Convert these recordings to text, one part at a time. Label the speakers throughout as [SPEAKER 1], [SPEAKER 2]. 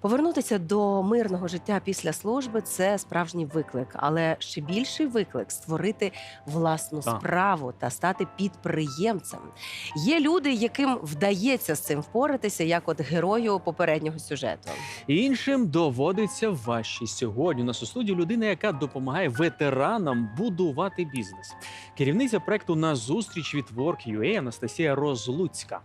[SPEAKER 1] Повернутися до мирного життя після служби це справжній виклик, але ще більший виклик створити власну справу та стати підприємцем. Є люди, яким вдається з цим впоратися, як от герою попереднього сюжету.
[SPEAKER 2] Іншим доводиться важче. Сьогодні у нас у студії людина, яка допомагає ветеранам будувати бізнес. Керівниця проекту на зустріч від Work.ua Анастасія Розлуцька.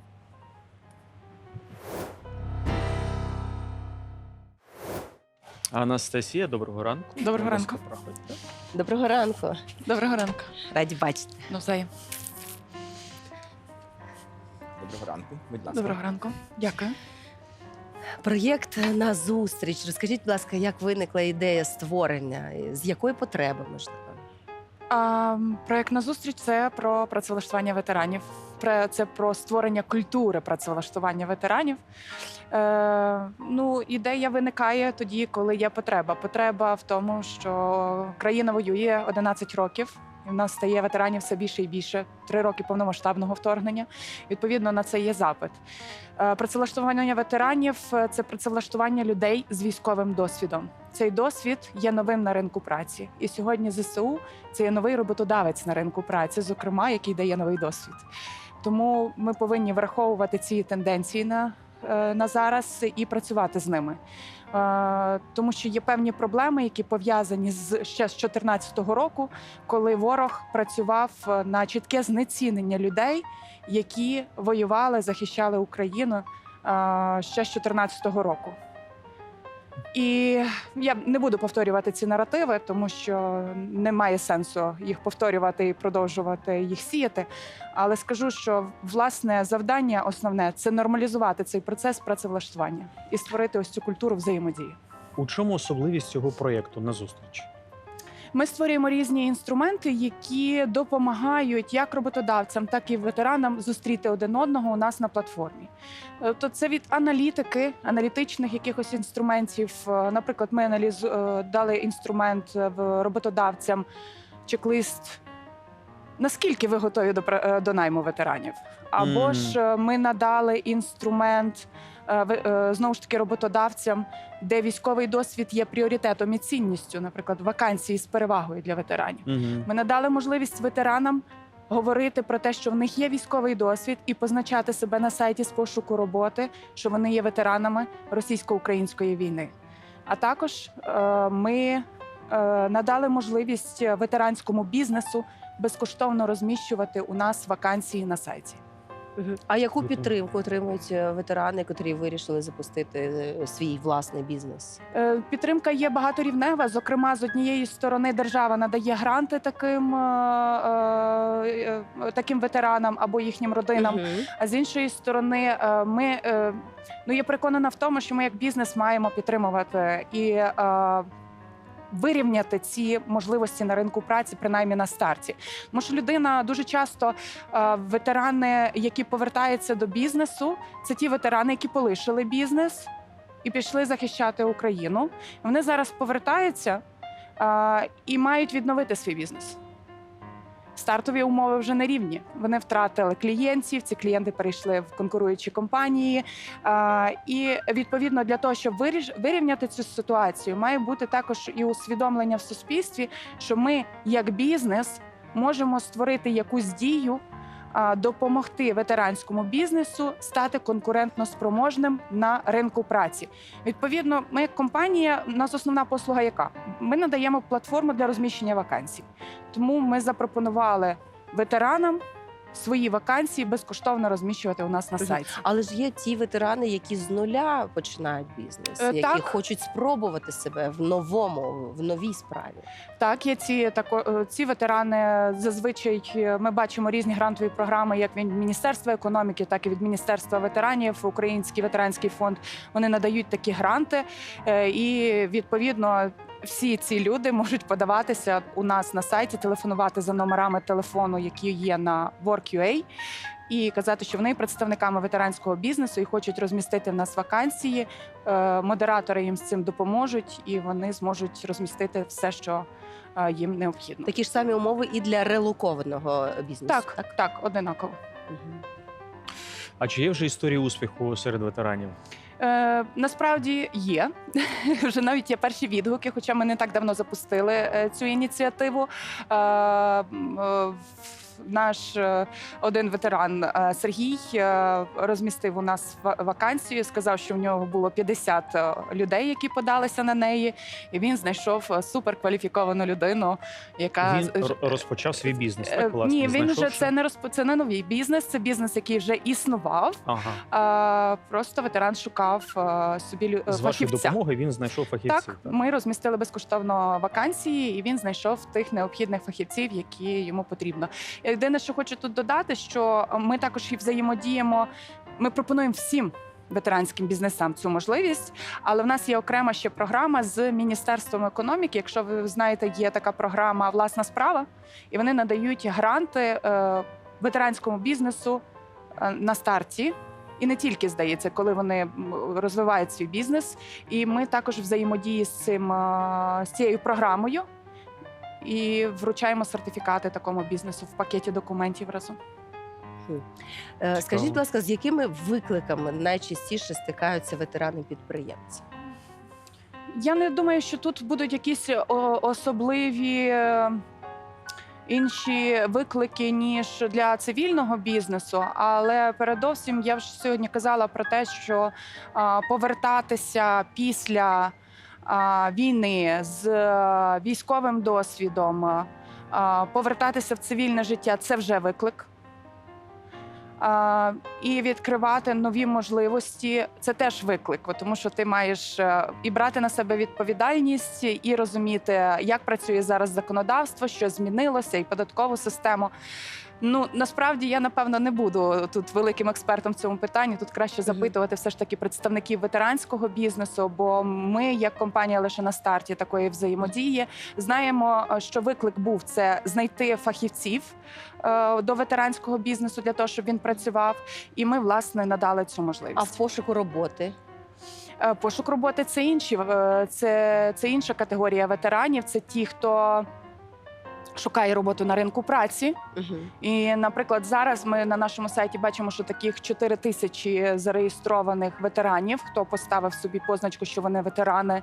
[SPEAKER 2] Анастасія, доброго ранку.
[SPEAKER 3] Доброго
[SPEAKER 2] Будь ласка,
[SPEAKER 3] ранку.
[SPEAKER 2] проходьте.
[SPEAKER 1] Доброго ранку,
[SPEAKER 3] Доброго ранку.
[SPEAKER 1] раді бачити.
[SPEAKER 3] Навзаєм.
[SPEAKER 4] Доброго ранку. Будь ласка.
[SPEAKER 3] Доброго ранку. Дякую.
[SPEAKER 1] Проєкт на зустріч. Розкажіть, будь ласка, як виникла ідея створення, з якої потреби можливо?
[SPEAKER 3] А, проект на зустріч це про працевлаштування ветеранів. Це про створення культури працевлаштування ветеранів. Е, ідея виникає тоді, коли є потреба. Потреба в тому, що країна воює 11 років. І в нас стає ветеранів все більше і більше. Три роки повномасштабного вторгнення. Відповідно, на це є запит. Е, Працевлаштування ветеранів це працевлаштування людей з військовим досвідом. Цей досвід є новим на ринку праці. І сьогодні ЗСУ це є новий роботодавець на ринку праці, зокрема, який дає новий досвід. Тому ми повинні враховувати ці тенденції на, на зараз і працювати з ними. Е, Тому що є певні проблеми, які пов'язані з ще з 2014 року, коли ворог працював е, на чітке знецінення людей, які воювали, захищали Україну е, ще з 2014 року. І я не буду повторювати ці наративи, тому що немає сенсу їх повторювати і продовжувати їх сіяти. Але скажу, що власне завдання основне це нормалізувати цей процес працевлаштування і створити ось цю культуру взаємодії.
[SPEAKER 2] У чому особливість цього проєкту на зустріч?
[SPEAKER 3] Ми створюємо різні інструменти, які допомагають як роботодавцям, так і ветеранам зустріти один одного у нас на платформі. Тобто це від аналітики, аналітичних якихось інструментів. Е, Наприклад, ми аналіз е, дали інструмент роботодавцям, чек-лист. Наскільки ви готові до, е, до найму ветеранів? Або
[SPEAKER 2] Мгм.
[SPEAKER 3] ж е, ми надали інструмент е, знову ж таки роботодавцям, де військовий досвід є пріоритетом і цінністю, наприклад, вакансії з перевагою для ветеранів.
[SPEAKER 2] Угу.
[SPEAKER 3] Ми надали можливість ветеранам говорити про те, що в них є військовий досвід, і позначати себе на сайті з пошуку роботи, що вони є ветеранами російсько-української війни. А також е, ми е, надали можливість ветеранському бізнесу безкоштовно розміщувати у нас вакансії на сайті.
[SPEAKER 1] А яку підтримку отримують е, ветерани, котрі вирішили запустити е, свій власний бізнес?
[SPEAKER 3] Е, Підтримка є багаторівнева. Зокрема, з однієї сторони держава надає гранти таким, таким ветеранам або їхнім родинам. А з іншої сторони, ми ну я переконана в тому, що ми як бізнес маємо підтримувати і вирівняти ці можливості на ринку праці, принаймні на старті. Тому що людина дуже часто е, ветерани, які повертаються до бізнесу, це ті ветерани, які полишили бізнес і пішли захищати Україну. Вони зараз повертаються е, і мають відновити свій бізнес. Стартові умови вже не рівні. Вони втратили клієнтів. Ці клієнти перейшли в конкуруючі компанії. І відповідно для того, щоб вирівняти цю ситуацію, має бути також і усвідомлення в суспільстві, що ми, як бізнес, можемо створити якусь дію. Допомогти ветеранському бізнесу стати конкурентно спроможним на ринку праці. Відповідно, ми як компанія, у нас основна послуга яка? Ми надаємо платформу для розміщення вакансій. Тому ми запропонували ветеранам свої вакансії безкоштовно розміщувати у нас на сайті.
[SPEAKER 1] Але ж є ті ветерани, які з нуля починають бізнес,
[SPEAKER 3] Е,
[SPEAKER 1] які
[SPEAKER 3] так.
[SPEAKER 1] хочуть спробувати себе в новому, в новій справі.
[SPEAKER 3] Так, є ці тако е, ці ветерани. Зазвичай е, ми бачимо різні грантові програми, як від Міністерства економіки, так і від Міністерства ветеранів. Український ветеранський фонд вони надають такі гранти, і відповідно. Всі ці люди можуть подаватися у нас на сайті, телефонувати за номерами телефону, які є на Work.ua, і казати, що вони є представниками ветеранського бізнесу і хочуть розмістити в нас вакансії. Е, Модератори їм з цим допоможуть, і вони зможуть розмістити все, що е, їм необхідно.
[SPEAKER 1] Такі ж самі умови і для релокованого бізнесу.
[SPEAKER 3] Так, так, так, одинаково.
[SPEAKER 2] А чи є вже історії успіху серед ветеранів?
[SPEAKER 3] Е, насправді є. Вже навіть є перші відгуки, хоча ми не так давно запустили е, цю ініціативу. Е, е, наш е, один ветеран е, Сергій е, розмістив у нас ва- вакансію. Сказав, що в нього було 50 е, людей, які подалися на неї, і він знайшов суперкваліфіковану людину, яка
[SPEAKER 2] Він розпочав свій бізнес. Так, власне,
[SPEAKER 3] Ні, він вже це не розп... це не новий бізнес. Це бізнес, який вже існував.
[SPEAKER 2] Ага.
[SPEAKER 3] Просто ветеран шукав собі
[SPEAKER 2] З вашої допомоги він знайшов фахівців.
[SPEAKER 3] Так,
[SPEAKER 2] так?
[SPEAKER 3] ми розмістили безкоштовно вакансії, і він знайшов тих необхідних фахівців, які йому потрібно. Єдине, що хочу тут додати, що ми також і взаємодіємо. Ми пропонуємо всім. Ветеранським бізнесам цю можливість, але в нас є окрема ще програма з міністерством економіки. Якщо ви знаєте, є така програма Власна справа, і вони надають гранти е, ветеранському бізнесу е, на старті. І не тільки здається, коли вони розвивають свій бізнес. І ми також взаємодії з цим е, з цією програмою і вручаємо сертифікати такому бізнесу в пакеті документів разом.
[SPEAKER 1] Е, Скажіть, будь ласка, з якими викликами найчастіше стикаються ветерани-підприємці?
[SPEAKER 3] Я не думаю, що тут будуть якісь о, особливі. е, Інші виклики ніж для цивільного бізнесу, але передовсім я вже сьогодні казала про те, що а, повертатися після війни з е, військовим досвідом, повертатися в цивільне життя це вже виклик. І відкривати нові можливості це теж виклик, тому що ти маєш е, і брати на себе відповідальність, і розуміти, як працює зараз законодавство, що змінилося, і податкову систему. Ну насправді я напевно не буду тут великим експертом в цьому питанні. Тут краще запитувати все ж таки представників ветеранського бізнесу, бо ми, як компанія, лише на старті такої взаємодії, знаємо, е, що виклик був це знайти фахівців е, до ветеранського бізнесу для того, щоб він працював. І ми власне надали цю можливість.
[SPEAKER 1] А в пошуку роботи?
[SPEAKER 3] Е, Пошук роботи це інші це, це інша категорія ветеранів. Це ті, хто шукає роботу на ринку праці.
[SPEAKER 1] Угу.
[SPEAKER 3] І, наприклад, зараз ми на нашому сайті бачимо, що таких 4 тисячі зареєстрованих ветеранів, хто поставив собі позначку, що вони ветерани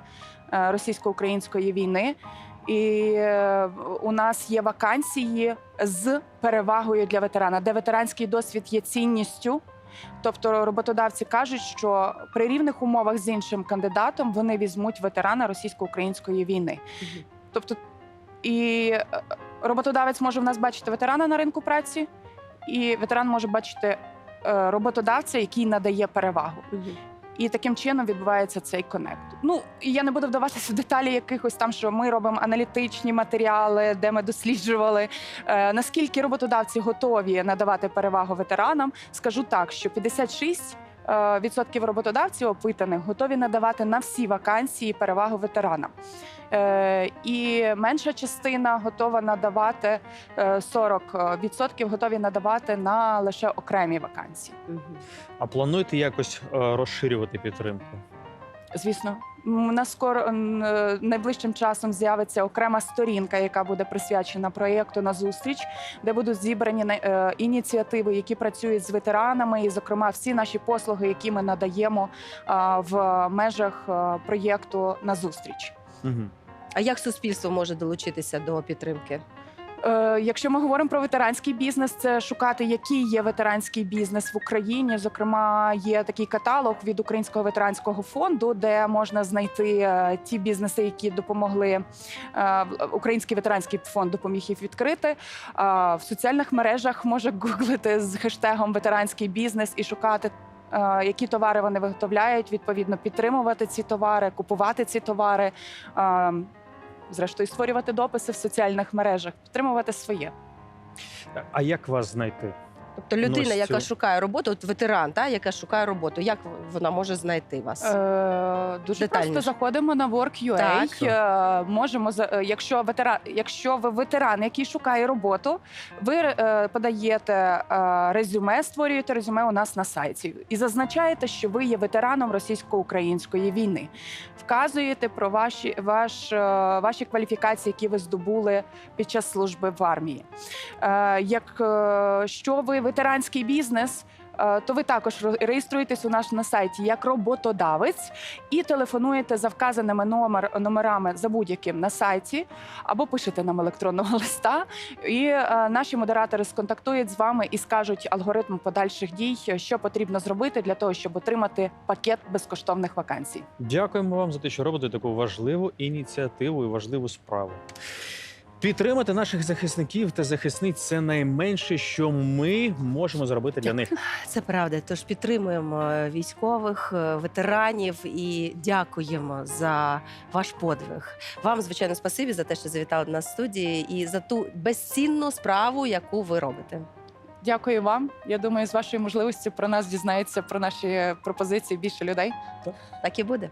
[SPEAKER 3] е, російсько-української війни. І е, у нас є вакансії з перевагою для ветерана, де ветеранський досвід є цінністю. Тобто роботодавці кажуть, що при рівних умовах з іншим кандидатом вони візьмуть ветерана російсько-української війни. Тобто, і е, роботодавець може в нас бачити ветерана на ринку праці, і ветеран може бачити е, роботодавця, який надає перевагу. І таким чином відбувається цей конект. Ну і я не буду вдаватися в деталі якихось там, що ми робимо аналітичні матеріали, де ми досліджували е, наскільки роботодавці готові надавати перевагу ветеранам. Скажу так, що 56 е, відсотків роботодавців опитаних готові надавати на всі вакансії перевагу ветеранам. Е, і менша частина готова надавати е, 40% готові надавати на лише окремі вакансії.
[SPEAKER 2] А плануєте якось е, розширювати підтримку?
[SPEAKER 3] Звісно, у нас скоро е, найближчим часом з'явиться окрема сторінка, яка буде присвячена проєкту на зустріч, де будуть зібрані на- е, ініціативи, які працюють з ветеранами, і, зокрема, всі наші послуги, які ми надаємо в межах е, проєкту на зустріч.
[SPEAKER 2] Угу.
[SPEAKER 1] А як суспільство може долучитися до підтримки?
[SPEAKER 3] Е, Якщо ми говоримо про ветеранський бізнес, це шукати, який є ветеранський бізнес в Україні. Зокрема, є такий каталог від Українського ветеранського фонду, де можна знайти е, ті бізнеси, які допомогли е, Український ветеранський фонд допоміг їх відкрити. В соціальних мережах може гуглити з хештегом ветеранський бізнес і шукати. Які товари вони виготовляють, відповідно підтримувати ці товари, купувати ці товари, е, зрештою створювати дописи в соціальних мережах, підтримувати своє.
[SPEAKER 2] А як вас знайти?
[SPEAKER 1] Тобто людина, яка шукає роботу, от ветеран, та, яка шукає роботу, як вона може знайти вас?
[SPEAKER 3] Е, дуже
[SPEAKER 1] Детальніше.
[SPEAKER 3] просто заходимо на Work.ua.
[SPEAKER 1] Так.
[SPEAKER 3] Е, можемо за- е, якщо ветеран, якщо ви ветеран, який шукає роботу, ви е, подаєте е, резюме, створюєте резюме у нас на сайті і зазначаєте, що ви є ветераном російсько-української війни. Вказуєте про ваші ваш, е, ваші кваліфікації, які ви здобули під час служби в армії. Е, як е, що ви ветеранський бізнес. е, то ви також реєструєтесь у нас на сайті як роботодавець і телефонуєте за вказаними номер, номерами за будь-яким на сайті, або пишете нам електронного листа. І е, наші модератори сконтактують з вами і скажуть алгоритм подальших дій, що потрібно зробити для того, щоб отримати пакет безкоштовних вакансій.
[SPEAKER 2] Дякуємо вам за те, що робите таку важливу ініціативу і важливу справу. Підтримати наших захисників та захисниць це найменше, що ми можемо зробити для них.
[SPEAKER 1] Це правда. Тож підтримуємо військових, е, ветеранів і дякуємо за ваш подвиг. Вам, звичайно, спасибі за те, що завітали до нас в студії, і за ту безцінну справу, яку ви робите.
[SPEAKER 3] Дякую вам. Я думаю, з вашої можливості про нас дізнається про наші пропозиції більше людей.
[SPEAKER 1] Так і буде.